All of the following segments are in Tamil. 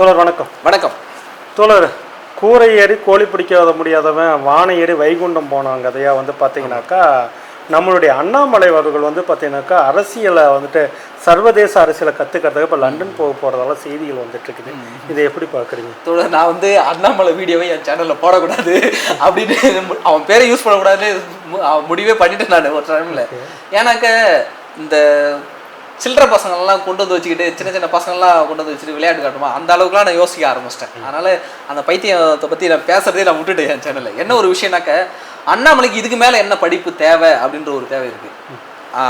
தோழர் வணக்கம். வணக்கம். தோழர் கூரை ஏறி கோழி பிடிக்காத முடியாதவன் வானை ஏறி வைகுண்டம் போனான் கதையாக வந்து பார்த்தீங்கன்னாக்கா நம்மளுடைய அண்ணாமலை அவர்கள் வந்து பார்த்தீங்கன்னாக்கா அரசியலை வந்துட்டு சர்வதேச அரசியலை கற்றுக்கிறதுக்கு இப்போ லண்டன் போக போகிறதால செய்திகள் வந்துட்டு இருக்குது இதை எப்படி பார்க்குறீங்க? தோழர் நான் வந்து அண்ணாமலை வீடியோவை என் சேனலில் போடக்கூடாது அப்படின்னு அவன் பேரை யூஸ் பண்ணக்கூடாதுன்னு முடிவே பண்ணிட்டேன் நான் ஒரு டைமில் ஏன்னாக்க இந்த சில்லற பசங்கள்லாம் கொண்டு வந்து வச்சுக்கிட்டு சின்ன சின்ன பசங்கள்லாம் கொண்டு வந்து வச்சுட்டு விளையாட்டு காட்டுமா? அந்த அளவுக்குலாம் நான் யோசிக்க ஆரம்பிச்சிட்டேன். அதனால அந்த பைத்தியத்தை பற்றி நான் பேசுகிறதே நான் விட்டுட்டேன் என் சேனலில் என்ன ஒரு விஷயம்னாக்க அண்ணாமலைக்கு இதுக்கு மேலே என்ன படிப்பு தேவை அப்படின்ற ஒரு தேவை இருக்குது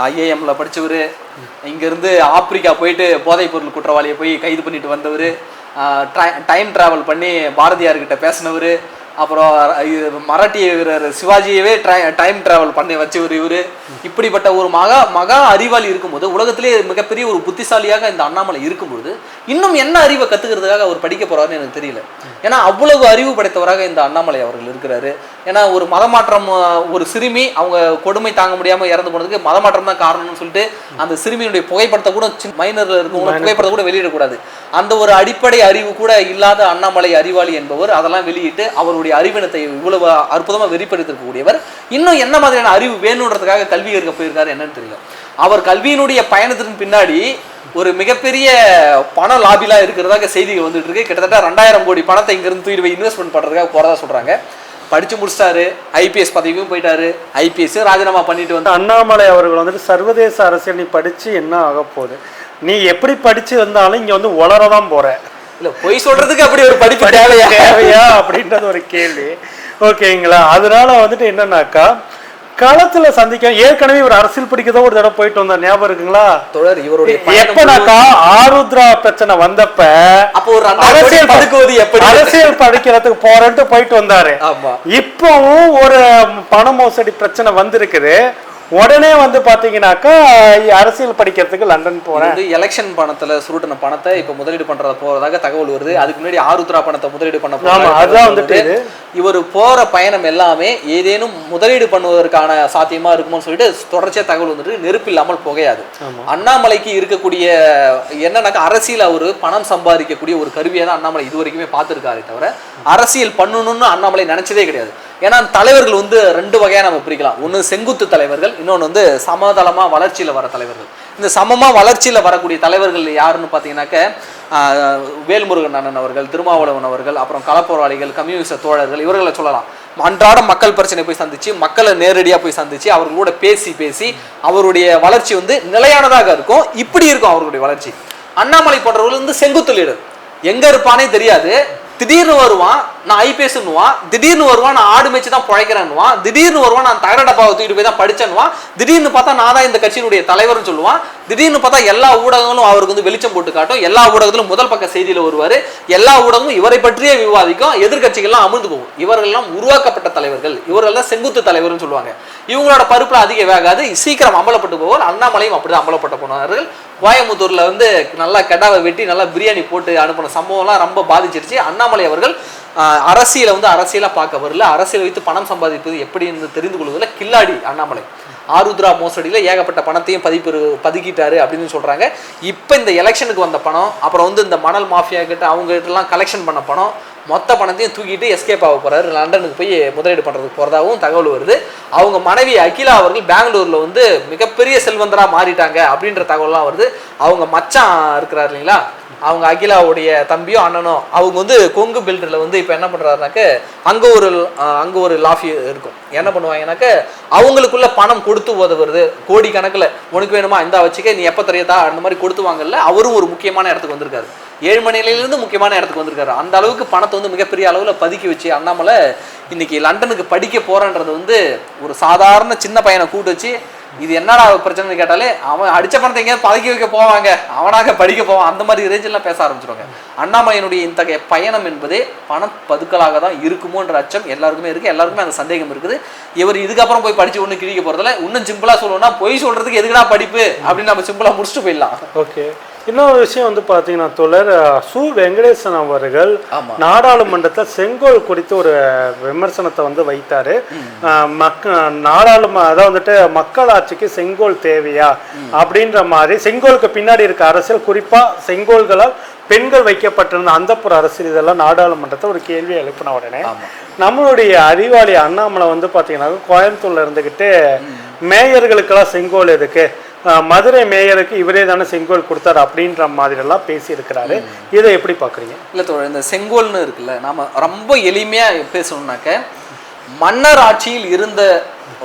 ஐஏஎம்ல படித்தவர் இங்கேருந்து ஆப்பிரிக்கா போயிட்டு போதைப் பொருள் குற்றவாளியை போய் கைது பண்ணிட்டு வந்தவர் டைம் டிராவல் பண்ணி பாரதியார்கிட்ட பேசினவர் அப்புறம் மராட்டிய வீரர் சிவாஜியவே டைம் டிராவல் பண்ணி வச்சவர் இவர். இப்படிப்பட்ட ஒரு மகா மகா அறிவாளி இருக்கும்போது உலகத்திலே மிகப்பெரிய ஒரு புத்திசாலியாக இந்த அண்ணாமலை இருக்கும்போது இன்னும் என்ன அறிவை கற்றுக்கிறதுக்காக அவர் படிக்க போறாருன்னு எனக்கு தெரியல. ஏன்னா அவ்வளவு அறிவு படைத்தவராக இந்த அண்ணாமலை அவர்கள் இருக்கிறாரு. ஏன்னா ஒரு மதமாற்றம் ஒரு சிறுமி அவங்க கொடுமை தாங்க முடியாம இறந்து போனதுக்கு மதமாற்றம் தான் காரணம்னு சொல்லிட்டு அந்த சிறுமியினுடைய புகைப்படத்தை கூட மைனர்ல இருக்கவங்க புகைப்படத்தை கூட வெளியிடக்கூடாது அந்த ஒரு அடிப்படை அறிவு கூட இல்லாத அண்ணாமலை அறிவாளி என்பவர் அதெல்லாம் வெளியிட்டு அவருடைய அறிவினத்தை இவ்வளவு அற்புதமா வெளிப்படுத்திருக்கக்கூடியவர். இன்னும் என்ன மாதிரியான அறிவு வேணுன்றதுக்காக கல்வி கற்க போயிருக்காரு என்னன்னு தெரியல. அவர் கல்வியினுடைய பயணத்தின் பின்னாடி ஒரு மிகப்பெரிய பண லாபிலாம் இருக்கிறதாக செய்திகள் வந்துட்டு இருக்கு. கிட்டத்தட்ட ரெண்டாயிரம் கோடி பணத்தை இங்கிருந்து போய் இன்வெஸ்ட்மெண்ட் பண்றதுக்காக போறதா சொல்றாங்க. படிச்சு முடிச்சிட்டாரு. ஐபிஎஸ் பதவியும் போயிட்டாரு. ஐபிஎஸ் ராஜினாமா பண்ணிட்டு வந்து அண்ணாமலை அவர்கள் வந்துட்டு சர்வதேச அரசியல் நீ படித்து என்ன ஆக போகுது? நீ எப்படி படித்து வந்தாலும் இங்கே வந்து உளரதான் போகிற இல்ல பொய் சொல்றதுக்கு அப்படி ஒரு படிப்பு தேவையா? தேவையா அப்படின்றது ஒரு கேள்வி. ஓகேங்களா? அதனால வந்துட்டு என்னன்னாக்கா களத்துல சந்திக்க ஏற்கனவே ஒரு அரசியல் படிக்கதோ ஒரு தடவை போயிட்டு வந்த ஞாபகம் இருக்குங்களா? தொடர் இவருடைய எப்பனாக்கா ஆருத்ரா பிரச்சனை வந்தப்ப அப்போ ஒரு அரசியல் பதுக்குவது எப்படி? அரசியல் படிக்கிறதுக்கு போறேன்ட்டு போயிட்டு வந்தாரு. இப்பவும் ஒரு பண மோசடி பிரச்சனை வந்திருக்குது. உடனே வந்து பாத்தீங்கன்னாக்கா அரசியல் படிக்கிறதுக்கு லண்டன் வந்து எலெக்ஷன் பணத்துல சுருட்டின பணத்தை இப்ப முதலீடு பண்றத போறதாக தகவல் வருது. அதுக்கு முன்னாடி ஆருத்ரா பணத்தை முதலீடு பண்ண போறதாக அதுதான் வந்துட்டு. இவர் போற பயணம் எல்லாமே ஏதேனும் முதலீடு பண்ணுவதற்கான சாத்தியமா இருக்குமோன்னு சொல்லிட்டு தொடர்ச்சியா தகவல் வந்துட்டு நெருப்பு இல்லாமல் புகையாது. அண்ணாமலைக்கு இருக்கக்கூடிய என்னன்னாக்கா அரசியல் அவரு பணம் சம்பாதிக்கக்கூடிய ஒரு கருவியை தான் அண்ணாமலை இது வரைக்குமே பார்த்துருக்காரே தவிர அரசியல் பண்ணணும்னு அண்ணாமலை நினைச்சதே கிடையாது. ஏன்னா தலைவர்கள் வந்து ரெண்டு வகையாக நம்ம பிரிக்கலாம். ஒன்று செங்குத்து தலைவர்கள் இன்னொன்று வந்து சமதளமாக வளர்ச்சியில் வர தலைவர்கள். இந்த சமமாக வளர்ச்சியில் வரக்கூடிய தலைவர்கள் யாருன்னு பார்த்தீங்கன்னாக்க வேல்முருகன் அண்ணன் அவர்கள் திருமாவளவன் அவர்கள் அப்புறம் களப்போராளிகள் கம்யூனிஸ்ட தோழர்கள் இவர்களை சொல்லலாம். அன்றாடம் மக்கள் பிரச்சனை போய் சந்திச்சு மக்களை நேரடியாக போய் சந்திச்சு அவர்களோட பேசி பேசி அவருடைய வளர்ச்சி வந்து நிலையானதாக இருக்கும். இப்படி இருக்கும் அவர்களுடைய வளர்ச்சி. அண்ணாமலை போன்றவர்கள் வந்து செங்குத்து லீடர் எங்கே இருப்பானே தெரியாது. திடீர்னு வருவான் நான் ஐபிஎஸ்னுவான் திடீர்னு வருவான் நான் ஆடு மேய்ச்சி தான் பிழைக்கிறேன்னுவான். திடீர்னு வருவான் நான் தகர டப்பாவை தூக்கிட்டு போய் தான் படிச்சேன்னுவான். திடீர்னு பார்த்தா நான் தான் இந்த கட்சியினுடைய தலைவர்னு சொல்லுவான். திடீர்னு பார்த்தா எல்லா ஊடகங்களும் அவருக்கு வந்து வெளிச்சம் போட்டு காட்டும். எல்லா ஊடகத்திலும் முதல் பக்க செய்தியில் வருவார். எல்லா ஊடகமும் இவரை பற்றியே விவாதிக்கும். எதிர்க்கட்சிகள்லாம் அமர்ந்து போகும். இவர்கள்லாம் உருவாக்கப்பட்ட தலைவர்கள். இவர்கள் தான் செங்குத்து தலைவர்னு சொல்லுவாங்க. இவங்களோட பருப்பில் அதிக வேகாது. சீக்கிரம் அமலப்பட்டு போவார். அண்ணாமலையும் அப்படிதான் அமலப்பட்ட போனார்கள். கோயம்புத்தூரில் வந்து நல்லா கெடாவை வெட்டி நல்லா பிரியாணி போட்டு அனுப்பின சம்பவம்லாம் ரொம்ப பாதிச்சிருச்சு. அண்ணாமலை அவர்கள் அரசியலை வந்து அரசியலாக பார்க்க வரல. அரசியல் வைத்து பணம் சம்பாதிப்பது எப்படி என்று தெரிந்து கொள்வதில் கில்லாடி அண்ணாமலை. ஆருத்ரா மோசடியில் ஏகப்பட்ட பணத்தையும் பதிப்பு பதுக்கிட்டாரு அப்படின்னு சொல்கிறாங்க இப்போ இந்த எலெக்ஷனுக்கு வந்த பணம் அப்புறம் வந்து இந்த மணல் மாஃபியா கிட்ட அவங்க கிட்டலாம் கலெக்ஷன் பண்ண பணம் மொத்த பணத்தையும் தூக்கிட்டு எஸ்கேப் ஆக போகிறாரு லண்டனுக்கு போய் முதலீடு பண்ணுறதுக்கு போறதாகவும் தகவல் வருது. அவங்க மனைவி அகிலா அவர்கள் பெங்களூரில் வந்து மிகப்பெரிய செல்வந்தராக மாறிட்டாங்க அப்படின்ற தகவல்லாம் வருது. அவங்க மச்சான் இருக்கிறார் இல்லைங்களா? அவங்க அகிலாவுடைய தம்பியும் அண்ணனும் அவங்க வந்து கொங்கு பில்டரில் வந்து இப்போ என்ன பண்ணுறாருனாக்க அங்கே ஒரு அங்கே ஒரு லாஃபி இருக்கும். என்ன பண்ணுவாங்கன்னாக்க அவங்களுக்குள்ள பணம் கொடுத்து உதவுறது கோடி கணக்கில் உனக்கு வேணுமா இந்தா வச்சுக்க நீ எப்போ தெரியதா அந்த மாதிரி கொடுத்து வாங்கல அவரும் ஒரு முக்கியமான இடத்துக்கு வந்திருக்காரு. ஏழு மணிலேருந்து முக்கியமான இடத்துக்கு வந்திருக்காரு. அந்த அளவுக்கு பணத்தை வந்து மிகப்பெரிய அளவில் பதுக்கி வச்சு அண்ணாமலை இன்னைக்கு லண்டனுக்கு படிக்க போகிறன்றது வந்து ஒரு சாதாரண சின்ன பையனை கூட்டு வச்சு இது என்னடா பிரச்சனைன்னு கேட்டாலே அவன் அடிச்ச பணத்தை எங்கேயாவது பதக்கி வைக்க போவாங்க. அவனாக படிக்க போவான். அந்த மாதிரி ரேஞ்செல்லாம் பேச ஆரம்பிச்சிருவாங்க. அண்ணாமலையினுடைய இத்தகைய பயணம் என்பதே பணம் பதுக்கலாக தான் இருக்குமோன்ற அச்சம் எல்லாருக்குமே இருக்குது எல்லாருக்குமே அந்த சந்தேகம் இருக்குது. இவர் இதுக்கப்புறம் போய் படிச்சு ஒன்றும் கிழிக்க போகிறதில்ல இன்னும் சிம்பிளாக சொல்லணும்னா பொய் சொல்கிறதுக்கு எதுக்குடா படிப்பு? அப்படின்னு நம்ம சிம்பிளாக முடிச்சுட்டு போயிடலாம். ஓகே இன்னொரு விஷயம் வந்து பார்த்தீங்கன்னா தோழர் சு. வெங்கடேசன் அவர்கள். நாடாளுமன்றத்தில் செங்கோல் குறித்து ஒரு விமர்சனத்தை வந்து வைத்தாரு. மக்க நாடாளும அதாவது வந்துட்டு மக்களாட்சிக்கு செங்கோல் தேவையா? அப்படின்ற மாதிரி செங்கோலுக்கு பின்னாடி இருக்க அரசியல் குறிப்பா செங்கோல்களால் பெண்கள் வைக்கப்பட்டிருந்த அந்தப்புற அரசியல் இதெல்லாம் நாடாளுமன்றத்தை ஒரு கேள்வி எழுப்பின உடனே. நம்மளுடைய அறிவாளி அண்ணாமலை வந்து பார்த்தீங்கன்னா கோயம்புத்தூர்ல இருந்துக்கிட்டு மேயர்களுக்கெல்லாம் செங்கோல் எதுக்கு? மதுரை மேயருக்கு இவரே தானே செங்கோல் கொடுத்தாரு அப்படின்ற மாதிரி எல்லாம் பேசியிருக்கிறாரு இதை எப்படி பார்க்குறீங்க? இல்லை தோழர் இந்த செங்கோல்னு இருக்குல்ல நாம ரொம்ப எளிமையா பேசணும்னாக்க மன்னர் ஆட்சியில் இருந்த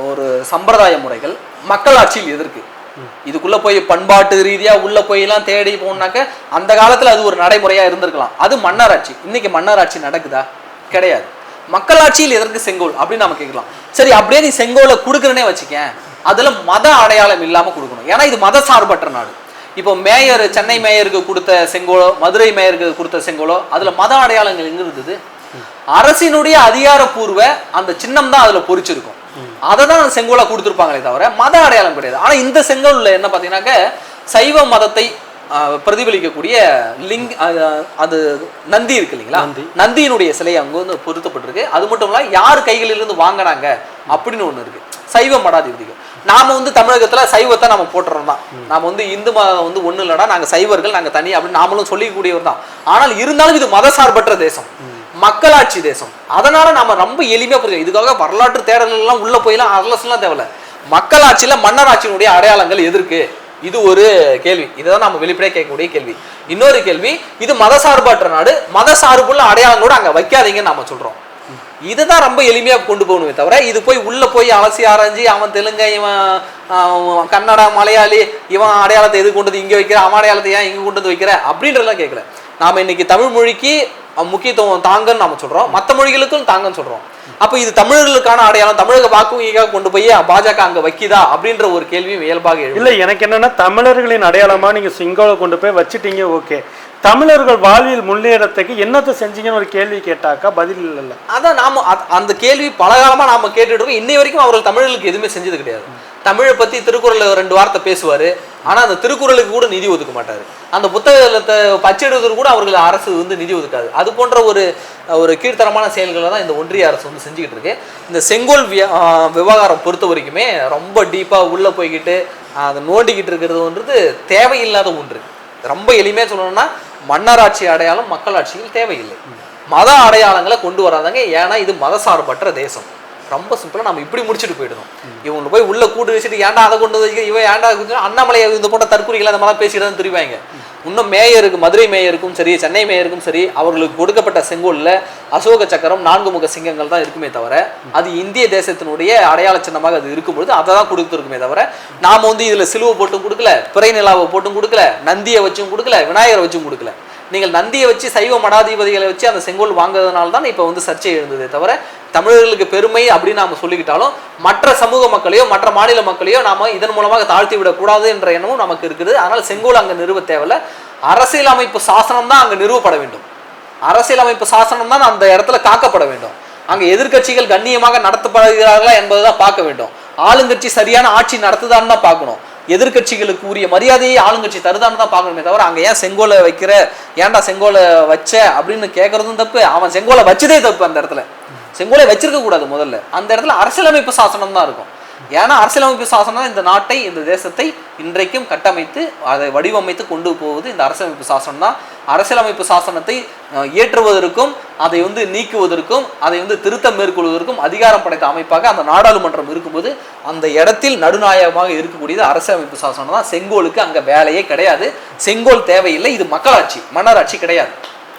ஒரு சம்பிரதாய முறைகள் மக்கள் ஆட்சியில் எதிர்க்கு. இதுக்குள்ள போய் பண்பாட்டு ரீதியா உள்ள போயெல்லாம் தேடி போனாக்க அந்த காலத்துல அது ஒரு நடைமுறையா இருந்திருக்கலாம். அது மன்னர் ஆட்சி. இன்னைக்கு மன்னர் ஆட்சி நடக்குதா? கிடையாது. மக்களாட்சியில் எதற்கு செங்கோல்? அப்படின்னு நம்ம கேட்கலாம். சரி அப்படியே நீ செங்கோலை கொடுக்குறனே வச்சுக்கேன். அதுல மத அடையாளம் இல்லாம கொடுக்கணும். ஏன்னா இது மத சார்பற்ற நாடு. இப்போ மேயர் சென்னை மேயருக்கு கொடுத்த செங்கோலோ மதுரை மேயருக்கு கொடுத்த செங்கோலோ அதுல மத அடையாளங்கள் எங்க இருந்தது? அரசினுடைய அதிகாரப்பூர்வ அந்த சின்னம் தான் அதுல பொறிச்சிருக்கும். அதை தான் அந்த செங்கோலா கொடுத்துருப்பாங்களே தவிர மத அடையாளம் கிடையாது. ஆனா இந்த செங்கோல்ல என்ன பார்த்தீங்கன்னாக்க சைவ மதத்தை பிரதிபலிக்கக்கூடிய லிங் அது நந்தி இருக்கு இல்லைங்களா? நந்தியினுடைய சிலை அங்க வந்து பொருத்தப்பட்டிருக்கு. அது மட்டும் இல்ல யார் கைகளிலிருந்து வாங்கினாங்க? அப்படின்னு ஒண்ணு இருக்கு. சைவ மடாதிபதிகள். நாம வந்து தமிழகத்துல சைவத்தை நம்ம போட்டுறோம் தான். நாம வந்து இந்து மதம் வந்து ஒண்ணு இல்லடா நாங்க சைவர்கள் நாங்க தனி அப்படின்னு நாமளும் சொல்லிக்கூடியவர் தான். ஆனால் இருந்தாலும் இது மதசார்பற்ற தேசம். மக்களாட்சி தேசம். அதனால நாம ரொம்ப எளிமையா புரியும் இதுக்காக வரலாற்று தேடல்கள் எல்லாம் உள்ள போயெல்லாம் அரசெல்லாம் தேவையில்ல. மக்களாட்சியில மன்னராட்சியினுடைய அடையாளங்கள் எதற்கு? இது ஒரு கேள்வி. இதுதான் நம்ம வெளிப்படையா கேட்கக்கூடிய கேள்வி. இன்னொரு கேள்வி இது மதசார்பற்ற நாடு. மதசார்புள்ள அடையாளங்களோட அங்க வைக்காதீங்கன்னு நாம சொல்றோம். இதுதான் ரொம்ப எளிமையாக கொண்டு போகணுமே தவிர இது போய் உள்ளே போய் அலசி ஆராய்ஞ்சு அவன் தெலுங்கு இவன் கன்னடா மலையாளி இவன் அடையாளத்தை எது கொண்டு வந்து இங்கே வைக்கிற அவன் அடையாளத்தை ஏன் இங்கே கொண்டு வந்து வைக்கிற அப்படின்றதெல்லாம் கேட்கல நாம இன்னைக்கு தமிழ் மொழிக்கு முக்கியத்துவம் தாங்கன்னு நம்ம சொல்கிறோம் மற்ற மொழிகளுக்கும் தாங்கன்னு சொல்கிறோம் அப்போ இது தமிழர்களுக்கான அடையாளம் தமிழக வாக்குவங்கிக்காக கொண்டு போய் பாஜக அங்க வைக்குதா அப்படின்ற ஒரு கேள்வியும் இயல்பாக இல்லை எனக்கு என்னன்னா தமிழர்களின் அடையாளமா நீங்க சிங்கோவில் கொண்டு போய் வச்சுட்டீங்க ஓகே. தமிழர்கள் வாழ்வில் முன்னேறத்துக்கு என்னத்தை செஞ்சீங்கன்னு ஒரு கேள்வி கேட்டாக்கா பதில் இல்லைல்ல. அதான் நாம அ- அந்த கேள்வி பலகாலமாக நாம கேட்டுட்டு இருக்கோம். இன்னை வரைக்கும் அவர்கள் தமிழர்களுக்கு எதுவுமே செஞ்சது கிடையாது. தமிழை பற்றி திருக்குறளில் ரெண்டு வார்த்தை பேசுவார். ஆனால் அந்த திருக்குறளுக்கு கூட நிதி ஒதுக்க மாட்டார். அந்த புத்தகத்தை பச்சையிடுவதற்கு கூட அவர்கள் அரசு வந்து நிதி ஒதுக்காது. அது போன்ற ஒரு ஒரு கீழ்த்தரமான செயல்களை தான் இந்த ஒன்றிய அரசு வந்து செஞ்சுக்கிட்டு இருக்கு. இந்த செங்கோல் விவகாரம் பொறுத்த வரைக்குமே ரொம்ப டீப்பாக உள்ளே போய்கிட்டு அதை நோண்டிக்கிட்டு இருக்கிறதுன்றது தேவையில்லாத ஒன்று. ரொம்ப எளிமையாக சொல்லணும்னா மன்னராட்சி அடையாளம் மக்களாட்சியில் தேவையில்லை. மத அடையாளங்களை கொண்டு வராதாங்க ஏன்னா இது மதசார்பற்ற தேசம். ரொம்ப சிம்பிளாக நம்ம இப்படி முடிச்சுட்டு போயிடணும். இவங்களை போய் உள்ள கூட்டு வச்சுட்டு ஏன்டா அதை கொண்டு வந்து இவன் ஏன்டா அண்ணாமலை இந்த போட்ட தற்கொலைகள் அந்த மாதிரி பேசிட்டு தான் திருவாங்க இன்னும் மேயருக்கு மதுரை மேயருக்கும் சரி சென்னை மேயருக்கும் சரி அவர்களுக்கு கொடுக்கப்பட்ட செங்கோலில் அசோக சக்கரம் நான்கு முக சிங்கங்கள் தான் இருக்குமே தவிர அது இந்திய தேசத்தினுடைய அடையாள சின்னமாக அது இருக்கும்பொழுது அதை தான் கொடுத்துருக்குமே தவிர நாம் வந்து இதில் சிலுவை போட்டும் கொடுக்கல பிறை நிலாவை போட்டும் கொடுக்கல நந்தியை வச்சும் கொடுக்கல விநாயகரை வச்சும் கொடுக்கல. நீங்கள் நந்தியை வச்சு சைவ மடாதிபதிகளை வச்சு அந்த செங்கோல் வாங்குறதுனால தான் இப்போ வந்து சர்ச்சை எழுந்ததே தவிர தமிழர்களுக்கு பெருமை அப்படின்னு நாம் சொல்லிக்கிட்டாலும் மற்ற சமூக மக்களையோ மற்ற மாநில மக்களையோ நாம் இதன் மூலமாக தாழ்த்தி விடக்கூடாது என்ற எண்ணமும் நமக்கு இருக்குது. அதனால் செங்கோல் அங்கே நிறுவ தேவையில்ல. அரசியலமைப்பு சாசனம் தான் அங்கே நிறுவப்பட வேண்டும். அரசியலமைப்பு சாசனம் தான் அந்த இடத்துல காக்கப்பட வேண்டும். அங்கே எதிர்க்கட்சிகள் கண்ணியமாக நடத்தப்படுகிறார்களா என்பதை தான் பார்க்க வேண்டும். ஆளுங்கட்சி சரியான ஆட்சி நடத்துதான்னு தான் பார்க்கணும். எதிர்கட்சிகளுக்கு உரிய மரியாதையை ஆளுங்கட்சி தருதான்னு தான் பார்க்கணுமே தவிர அங்கே ஏன் செங்கோலை வைக்கிற ஏன்டா செங்கோலை வச்ச அப்படின்னு கேட்கறதும் தப்பு. அவன் செங்கோலை வச்சதே தப்பு அந்த இடத்துல. செங்கோலை வச்சிருக்க கூடாது முதல்ல. அந்த இடத்துல அரசியலமைப்பு சாசனம் தான் இருக்கும். ஏன்னா அரசியலமைப்பு சாசனம் தான் இந்த நாட்டை இந்த தேசத்தை இன்றைக்கும் கட்டமைத்து அதை வடிவமைத்து கொண்டு போவது இந்த அரசியலமைப்பு சாசனம் தான். அரசியலமைப்பு சாசனத்தை ஏற்றுவதற்கும் இயற்றுவதற்கும் அதை வந்து நீக்குவதற்கும் அதை வந்து திருத்தம் மேற்கொள்வதற்கும் அதிகாரம் படைத்த அமைப்பாக அந்த நாடாளுமன்றம் இருக்கும்போது அந்த இடத்தில் நடுநாயகமாக இருக்கக்கூடியது அரசியலமைப்பு சாசனம் தான். செங்கோலுக்கு அங்க வேலையே கிடையாது. செங்கோல் தேவையில்லை. இது மக்களாட்சி மன்னராட்சி கிடையாது.